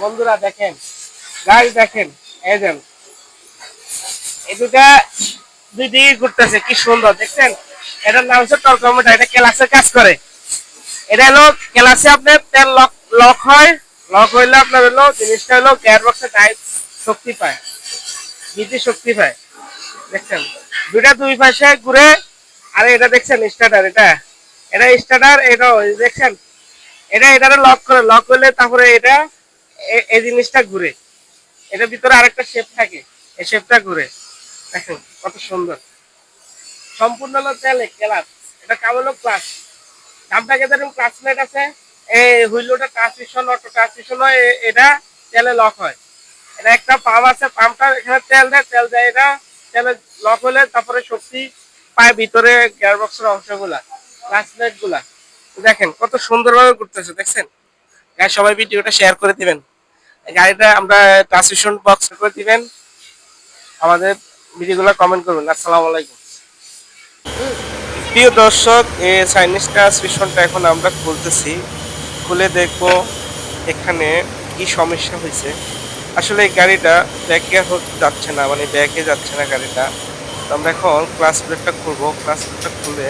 বন্ধুরা দেখেন গাড়ি দেখেন, এই দেন এই দুই দিকে ঘুরতেছে, কি সুন্দর, দেখছেন? এটার নাম হচ্ছে টর্কোমিটার এটা ক্লাসে কাজ করে। এটা হলো ক্লাসে আপনার তেল লক লক হয়, লক হইলে আপনার হলো জিনিসটা হলো গিয়ার বক্সে টাইট শক্তি পায় বিদ্যুৎ শক্তি পায়। দেখছেন? দুইটা দুই পাশে ঘুরে, আর এটা দেখছেন স্টার্টার এটা এটা স্টার্টার এটা দেখছেন? এটা এটারে লক করে লক করলে তারপরে এটা এই জিনিসটা ঘুরে। এটার ভিতরে আরেকটা শেপ থাকে। এই শেপটা ঘুরে। দেখেন, কত সুন্দর। সম্পূর্ণ হলো তেলে ক্লাস এটা কাম হলো ক্লাস দামটাকে ধরুন ক্লাস প্লেট আছে। এই হুইলোটা ট্রান্সমিশন অটো ট্রান্সমিশন হয় এটা তেলে লক হয়। এটা একটা পাম্প আছে পাম্পটা এখানে তেল দেয় তেল দেয় এটা। তেলে লক হলে তারপরে শক্তি পায় ভিতরে গিয়ার বক্সের অংশগুলা ক্লাস প্লেটগুলা। দেখেন, কত সুন্দরভাবে করতেছে দেখছেন? সবাই ভিডিওটা শেয়ার করে দিবেন। গাড়িটা আমরা ট্রান্সমিশন বক্স করে দিবেন। আমাদের ভিডিওগুলো কমেন্ট করবেন আসসালামু আলাইকুম। প্রিয় দর্শক এই চাইনিজ ট্রান্সমিশনটা এখন আমরা খুলতেছি। খুলে দেখব এখানে কি সমস্যা হয়েছে। আসলে এই গাড়িটা ব্যাকে যাচ্ছে না মানে ব্যাকে যাচ্ছে না গাড়িটা। তো আমরা এখন ক্লাস প্লেটটা খুলবো। ক্লাস প্লেটটা খুলে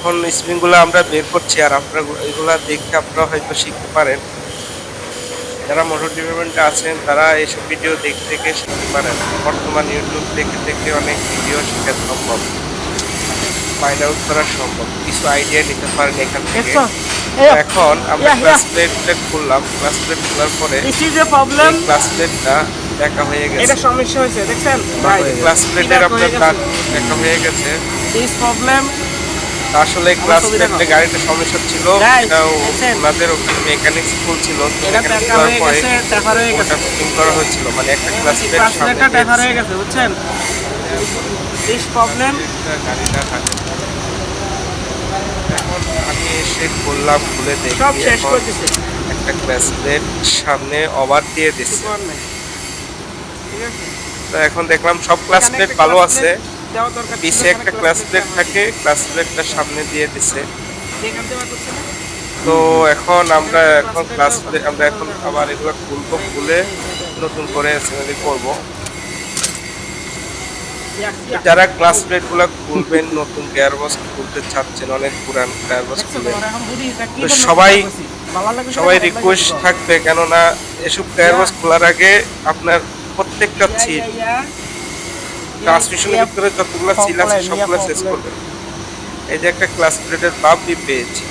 এখন স্প্রিংগুলো আমরা বের করছি আর আপনারা এগুলা দেখে আপনারা হয়তো শিখতে পারেন। যারা মোটর ডিপার্টমেন্টে আছেন তারা এইসব ভিডিও দেখে দেখে শিখতে পারেন। বর্তমান ইউটিউব দেখে দেখে অনেক ভিডিও শেখা সম্ভব। ফাইন্ড আউট করা সম্ভব। কিছু আইডিয়া নিতে পারেন এখান থেকে। এখন আমরা. ক্লাস প্লেট প্লেট খুললাম। ক্লাস প্লেট খোলার পরে ক্লাস প্লেটটা দেখা হয়ে এটা গেছে সমস্যা হয়েছে দেখছেন? ক্লাস প্লেটের আপনার দেখা হয়ে গেছে। দিস প্রবলেম আসলে ক্লাস গাড়িটা সমস্যা ছিল। ওনাদের ওখানে মেকানিক্স ফুল ছিল ওটা ফিটিং করা হয়েছিল। মানে একটা ক্লাস হয়ে গেছে বুঝছেন? দিস প্রবলেম গাড়িটা হাতে এখন আমি এসে খুললাম খুলে দেখি। সব শেষ করে দিছে। একটা ক্লাস প্লেট সামনে ওভার দিয়ে দিচ্ছে ঠিক আছে। তো এখন দেখলাম সব ক্লাস এখানে প্লেট ভালো আছে। দেওয়া দরকার পিছে একটা ক্লাস প্লেট থাকে ক্লাস প্লেটটা সামনে দিয়ে দিছে? তো এখন আমরা এখন ক্লাস আমরা এখন আবার এগুলো খুলবো খুলে নতুন করে অ্যাসেম্বলি করব. যারা ক্লাস প্লেটগুলো খুলবেন নতুন গিয়ার বক্স খুলতে চাচ্ছেন অনেক পুরান গিয়ার বক্স দেখছ তো, সবাই- সবাই রিকোয়েস্ট থাকবে কেননা এসব গিয়ার বক্স খোলার আগে আপনার প্রত্যেকটা সিট. ট্রান্সমিশনের ভিতরে যতগুলো সিল আছে সবগুলো শেষ. করবেন এই যে একটা ক্লাস প্লেটের বাপি পেয়েছি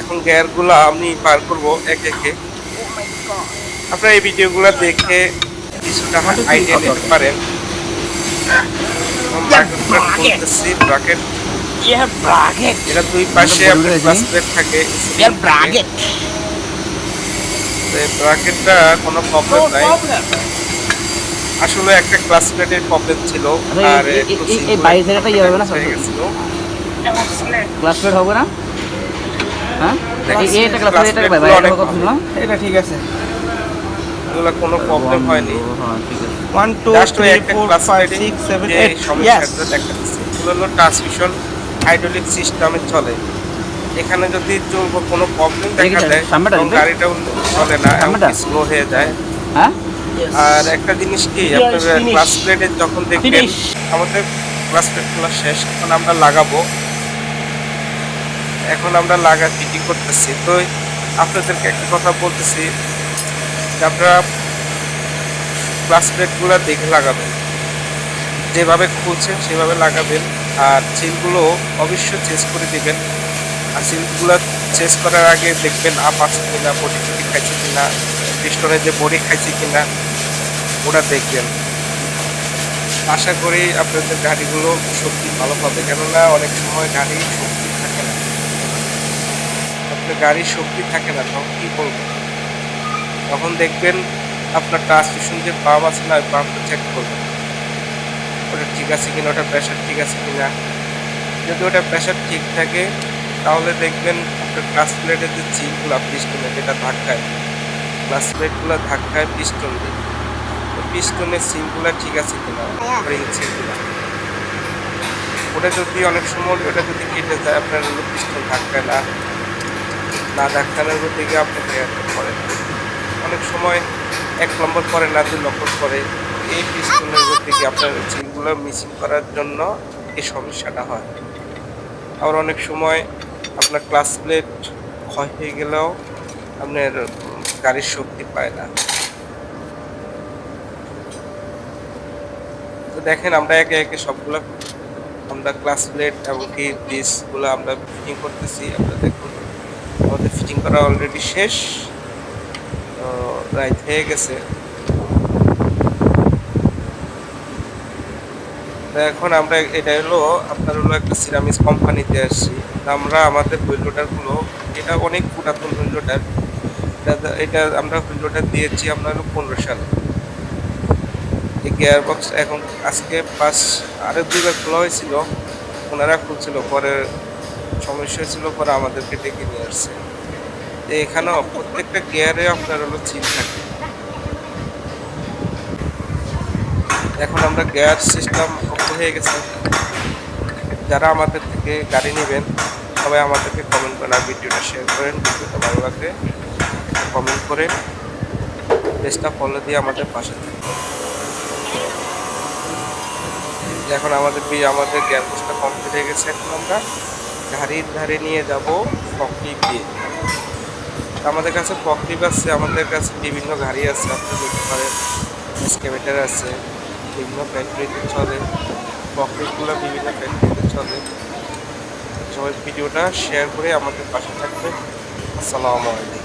এখন গিয়ারগুলো আমি পার করব এক একে. আপনারা এই ভিডিওগুলো দেখে কিছুটা আইডিয়া নিতে পারেন ব্রাকেট Yeah, bracket. এটা দুই পাশে আপনার ক্লাস প্লেট থাকে Yeah, bracket. ব্রাকেটটা কোনো প্রবলেম নাই. আসলে একটা ক্লাস প্লেটের প্রবলেম ছিল আচ্ছা, আর এই- বাইশের একটা ইয়ে হবে না, গেছিল। ক্লাসমেট হবে না? হ্যাঁ? এটা ক্লাস class এটা ভাই এটা কথা শুনলাম। এটা ঠিক আছে। এগুলো কোনো প্রবলেম হয়নি। হ্যাঁ ঠিক আছে। One two three four five six seven eight সমস্যাটা দেখা দিচ্ছে এগুলো হলো ট্রান্সমিশন হাইড্রোলিক সিস্টেমে চলে। এখানে যদি চলবো কোনো প্রবলেম দেখা দেয় দেখবেন? গাড়িটাও চলে না? স্লো হয়ে যায়। হ্যাঁ? আর একটা জিনিস কি আপনার. ক্লাস প্লেটে যখন দেখবেন আমাদের ক্লাস প্লেট খোলা শেষ এখন আমরা লাগাবো। এখন আমরা লাগা ফিটিং করতেছি। তো আপনাদেরকে একটা কথা বলতেছি যে আপনারা ক্লাস প্লেটগুলো দেখে লাগাবেন। যেভাবে খুলছেন সেভাবে লাগাবেন। আর সিলগুলো অবশ্যই চেঞ্জ করে দিবেন। আর সিলগুলো চেঞ্জ করার আগে দেখবেন আপ আছে কিনা বডি খাইছে কিনা পিস্টনের যে বডি খাইছে কিনা। ওটা দেখবেন। আশা করি আপনাদের গাড়িগুলো শক্তি ভালো পাবে। কেননা অনেক সময় গাড়ি শক্তি থাকে না। আপনার গাড়ির শক্তি থাকে না, তখন কী করবেন? তখন দেখবেন আপনার ট্রান্সমিশন যে পাম্প আছে না, ওই পাম্পটা চেক করবেন। ওটা ঠিক আছে কিনা, ওটা প্রেশার ঠিক আছে কিনা। যদি ওটা প্রেশার ঠিক থাকে, তাহলে দেখবেন আপনার ক্লাস প্লেটের যে চিপগুলো পিস্টনে যেটা ধাক্কায় ক্লাস প্লেটগুলো ধাক্কায় পিস্টন দিয়ে। পিস্টনের সিমগুলো ঠিক আছে কিনা রিং সিমগুলো ওটা যদি অনেক সময় ওটা যদি কেটে যায় আপনার পিস্টন ধাক্কায় না। না দেখানোর দিকে আপনি করেন। অনেক সময় এক নম্বর করে না দুই নম্বর করে। এই পিস্টনের দিকে আপনার সিমগুলো মিসিং করার জন্য এই সমস্যাটা হয়। আবার অনেক সময় আপনার ক্লাস প্লেট ক্ষয় হয়ে গেলেও আপনার গাড়ির শক্তি পায় না। তো দেখেন আমরা একে একে সবগুলো আমরা ক্লাস প্লেট এবং কি ডিসগুলো আমরা ফিটিং করতেছি। আমরা দেখুন, আমাদের ফিটিং করা অলরেডি শেষ। রাইট হয়ে গেছে। এখন আমরা এটা হলো, আপনার হলো একটা সিরামিস কোম্পানিতে আসছি। আমরা আমাদের হুইল লোডারগুলো এটা অনেক পুরাতন হুইল লোডার এটা এটা আমরা হুইল লোডার দিয়েছি আপনার হলো পনেরো সালে। এই গিয়ার বক্স এখন আজকে পাঁচ, আরও দুইবার খোলা হয়েছিল, ওনারা খুলছিল, পরে সমস্যা হয়েছিল, পরে আমাদেরকে ডেকে নিয়ে আসছে। এখানেও প্রত্যেকটা গিয়ারে আপনার হলো চিন থাকে। এখন আমরা গিয়ার সিস্টেম হয়ে গেছে। যারা আমাদের থেকে গাড়ি নেবেন, সবাই আমাদেরকে কমেন্ট করেন আর ভিডিওটা শেয়ার করেন, ভিডিওটা ভালো লাগলে কমেন্ট করে পেজটা ফলো দিয়ে আমাদের পাশে থাকবেন। এখন আমাদের আমাদের বক্সটা কমপ্লিট হয়ে গেছে এখন আমরা গাড়ির ধারে নিয়ে যাব ফকলিপ দিয়ে আমাদের কাছে ফকলিপ আছে আমাদের কাছে বিভিন্ন গাড়ি আছে, আপনি দেখতে পারেন, এক্সকেভেটার আছে, বিভিন্ন ফ্যাক্টরিতে চলে ফকলিপগুলো বিভিন্ন ফ্যাক্টরিতে চলে। সবাই ভিডিওটা শেয়ার করে আমাদের পাশে থাকবে আসসালামু আলাইকুম।